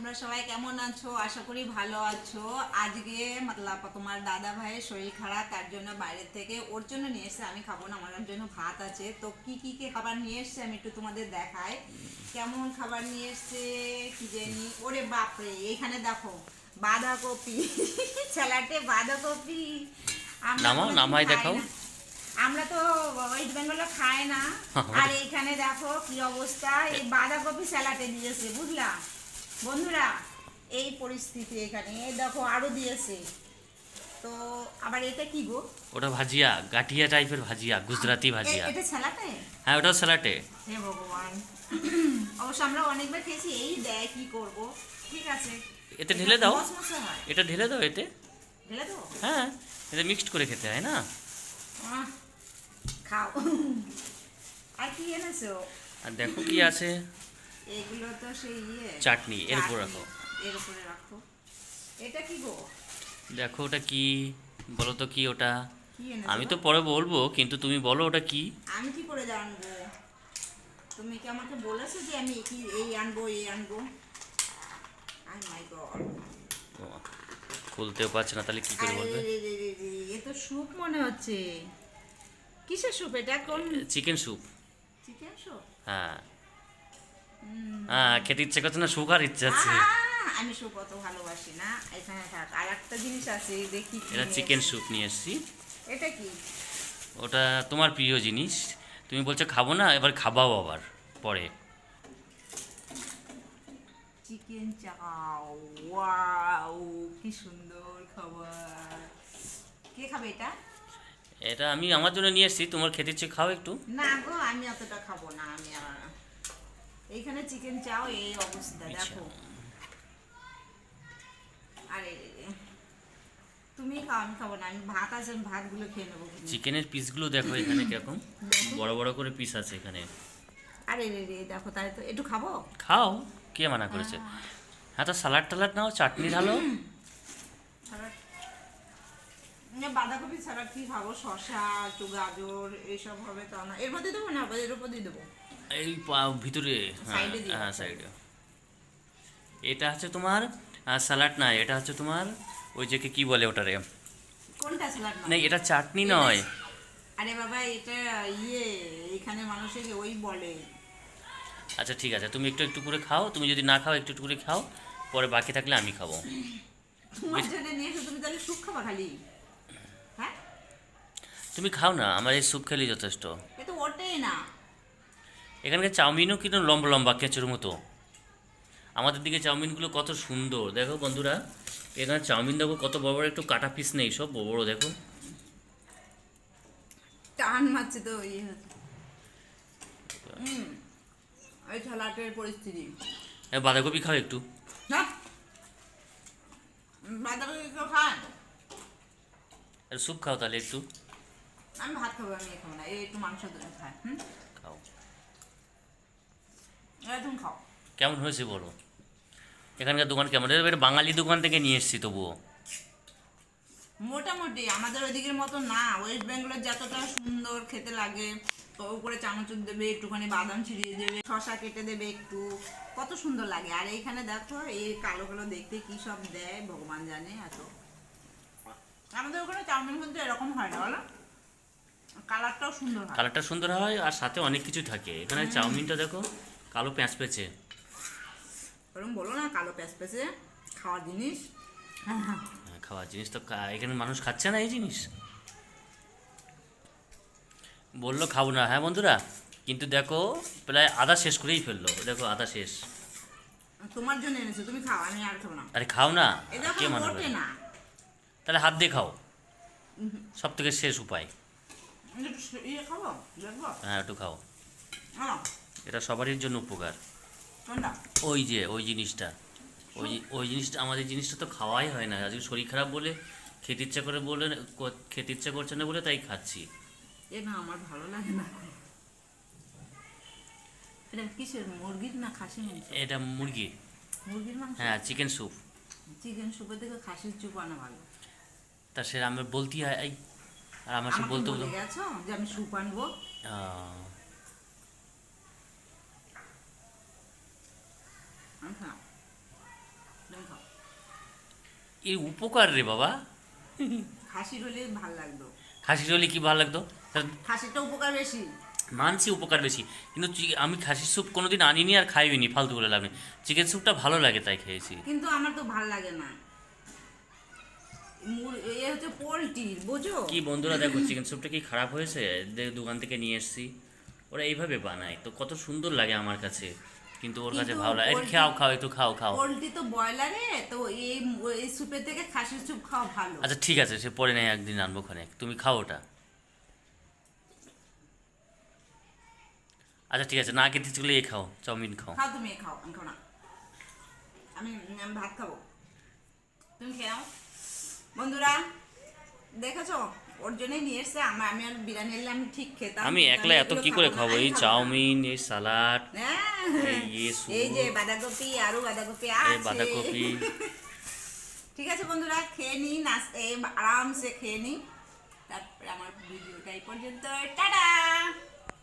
তোমরা সবাই কেমন আছো? আশা করি ভালো আছো। আজকে মতলব তোমার দাদা ভাইয়ের শরীর খারাপ তার জন্য বাইরে থেকে ওর জন্য নিয়ে এসছে আমি খাব না আমার জন্য ভাত আছে। তো কি কি কি খাবার নিয়ে এসছে আমি একটু তোমাদের দেখাই। কেমন খাবার নিয়ে এসছে কি জানি? ওরে বাপরে এখানে দেখো বাঁধাকপি স্যালাডে বাঁধাকপি। নামাই খাই দেখাও। না। আমরা তো ওয়েস্ট বেঙ্গলে খাই না। আর এইখানে দেখো কি অবস্থা এই বাঁধাকপি স্যালাডে দিয়েছে বুঝলা? বন্ধুরা এই পরিস্থিতি এখানে এই দেখো আরও দিয়েছে। তো আবার এটা কি গো? ওটা ভাজিয়া গাঠিয়া টাইপের ভাজিয়া গুজরাটি ভাজিয়া। এটা স্যালাডে? হ্যাঁ ওটাও স্যালাটে হে ভগবান। অবশ্য আমরা অনেকবার খেয়েছি এই দেয় কি করব? ঠিক আছে। এতে ঢেলে দাও। এটা ঢেলে দাও এতে। ঢেলে দাও হ্যাঁ এটা মিক্সড করে খেতে হয় না? খাও। আর কি এনেছো? আর দেখো কি আছে। এগুলো তো সেই ইয়ে। চাটনি, এর উপর রাখো। এর উপরে রাখো। এটা কি গো? দেখো ওটা কি বলো তো কি ওটা? আমি তো পরে বলব কিন্তু তুমি বলো ওটা কি। আমি কি করে জানব? তুমি কি আমাকে বলেছ যে আমি কি এই আনব এই আনব? আই মাই গড খুলতেও পারছে না তাহলে কি করে বলবে? এ তো স্যুপ মনে হচ্ছে। কিসের স্যুপ? এটা কোন চিকেন স্যুপ। Chicken soup? হ্যাঁ। হ্যাঁ খেতে ইচ্ছে করছে না আর ইচ্ছে আছে। আমি স্যুপ অত ভালোবাসি না। এখানে থাক আর একটা জিনিস আছে দেখি এটা চিকেন স্যুপ নিয়ে এসেছি। এটা কি? ওটা তোমার প্রিয় জিনিস। তুমি বলছো খাব না এবার খাবাও আবার পরে। চিকেন চাও ওয়াও কি সুন্দর খাবার। কে খাবে এটা? এটা আমি আমার জন্য নিয়ে এসেছি তোমার খেতে ইচ্ছে খাও একটু। না গো আমি অতটা খাব না আমি আর এইখানে চিকেন চাও এই অবস্থা আচ্ছা। দেখো। আরে তুমি খাও আমি খাব না আমি ভাত আছে আমি ভাতগুলো খেয়ে নেব। চিকেনের পিসগুলো দেখো এখানে কীরকম। বড় বড় করে পিস আছে এখানে। আরে রে রে দেখো তাই তো একটু খাব? খাও কে মানা করেছে? হ্যাঁ তো স্যালাড টালাড নাও চাটনি ঢালো। বাঁধাকপি ছাড়া কি খাব? শসা একটু গাজর এইসব হবে তা না। এর মধ্যে দেবো না? এর উপর দিয়ে দেবো? এই ভিতরে হ্যাঁ দিয়ে। হ্যাঁ। সাইডে এটা হচ্ছে তোমার স্যালাড না এটা হচ্ছে তোমার ওই যে কি বলে ওটারে? কোনটা স্যালাড না এটা চাটনি নয়। আরে বাবা এটা ইয়ে এখানে মানুষের ওই বলে। আচ্ছা ঠিক আছে তুমি একটু একটু করে খাও তুমি যদি না খাও একটু একটু করে খাও পরে বাকি থাকলে আমি খাব। নিয়ে তুমি হ্যাঁ? তুমি খাও না আমার এই স্যুপ খেলেই যথেষ্ট। না। এখানকার চাউমিনও কিন্তু লম্বা লম্বা কেঁচোর মতো। আমাদের দিকে চাউমিনগুলো কত সুন্দর। দেখো বন্ধুরা এখানে চাউমিন দেখো কত বড় বড় একটু কাটা পিস নেই সব বড় বড় দেখো। টান মারছে তো ইয়ে। পরিস্থিতি। বাঁধাকপি খাও একটু। না। বাঁধাকপি কেউ খান আর স্যুপ খাও তাহলে একটু। আমি ভাত খাব আমি খাব না এই একটু মাংস খাই হুম। খাও। এরা তুমি খাও। কেমন হয়েছে বলো? এখানকার দোকান কেমন? এটা বাঙালি দোকান থেকে নিয়ে এসেছি তবুও। মোটামুটি আমাদের ওইদিকের মতো না। ওয়েস্ট বেঙ্গলের যতটা সুন্দর খেতে লাগে তো উপরে চামচ দেবে একটুখানি বাদাম ছিড়িয়ে দেবে শশা কেটে দেবে একটু কত সুন্দর লাগে। আর এইখানে দেখো এই কালো কালো দেখতে কি সব দেয় ভগবান জানে এত। আমাদের ওখানে চাউমিন কিন্তু এরকম হয় না বলো? কালারটাও সুন্দর হয়। কালারটা সুন্দর হয় আর সাথে অনেক কিছু থাকে। এখানে চাউমিনটা দেখো কালো প্যাঁচ পেঁচে ওরকম বলো না কালো প্যাঁচ প্যাঁচে খাওয়ার জিনিস। হ্যাঁ হ্যাঁ। হ্যাঁ, খাওয়ার জিনিস তো এখানে মানুষ খাচ্ছে না এই জিনিস। বলল খাব না। হ্যাঁ বন্ধুরা কিন্তু দেখো প্রায় আদা শেষ করেই ফেলল। দেখো আদা শেষ। তোমার জন্য এনেছো তুমি খাও আমি আর খাব না। আরে খাও না কে মানা না। তাহলে হাত দিয়ে খাও। সব থেকে শেষ উপায়। ইয়ে দেখব? হ্যাঁ একটু খাও। হ্যাঁ এটা সবারই জন্য উপকার। ওই যে ওই জিনিসটা। ওই ওই জিনিসটা আমাদের জিনিসটা তো খাওয়াই হয় না। আজকে শরীর খারাপ বলে খেতে ইচ্ছা করে বলে খেতে ইচ্ছা করছে না বলে তাই খাচ্ছি। এ না আমার ভালো লাগে না। এটা কিসের মুরগির না খাসি মাংস? এটা মুরগি। মুরগির মাংস? হ্যাঁ চিকেন স্যুপ চিকেন সুপের থেকে খাসির চুপ আনা ভালো। তা সে আমার বলতে হয় আর আমার সে বলতে বলে গেছো যে আমি সুপ আনব। উপকার রে বাবা। খাসির হলে ভালো লাগতো। খাসির হলে কি ভালো লাগতো? তা খাসিরটা উপকার বেশি। মানছি উপকার বেশি কিন্তু আমি খাসির স্যুপ কোনোদিন আনিনি আর খাইনি ফালতু করে লাভ নেই। চিকেন স্যুপটা ভালো লাগে তাই খেয়েছি। কিন্তু আমার তো ভালো লাগে না। এ হচ্ছে পোলট্রির বোঝো কি বন্ধুরা দেখো চিকেন স্যুপটা কি খারাপ হয়েছে? দোকান থেকে নিয়ে এসেছি। ওরা এইভাবে বানায় তো কত সুন্দর লাগে আমার কাছে। কিন্তু ওর কাছে ভালো লাগে। খাও খাও একটু খাও খাও। পোলট্রি তো ব্রয়লারে তো এই এই স্যুপের থেকে খাসির স্যুপ খাওয়া ভালো। আচ্ছা ঠিক আছে সে পরে নেই একদিন আনব ওখানে তুমি খাও ওটা। আচ্ছা ঠিক আছে না খেতে করলে এ খাও চাউমিন খাও। খাও তুমি খাও আমি খাও না। আমি ভাত খাব। তুমি খেয়ে নাও। বন্ধুরা দেখেছ? ওর জন্যই নিয়ে এসছে আমার আমি আর বিরিয়ানি এলে আমি ঠিক খেতাম। আমি একলা এত কি করে খাব এই চাউমিন এই সালাড। হ্যাঁ, এই যে বাঁধাকপি আরও বাঁধাকপি আছে। বাঁধাকপি। ঠিক আছে বন্ধুরা খেয়ে নিই নাচ আরামসে খেয়ে নিই। তারপরে আমার ভিডিওটা এই পর্যন্ত। টাটা!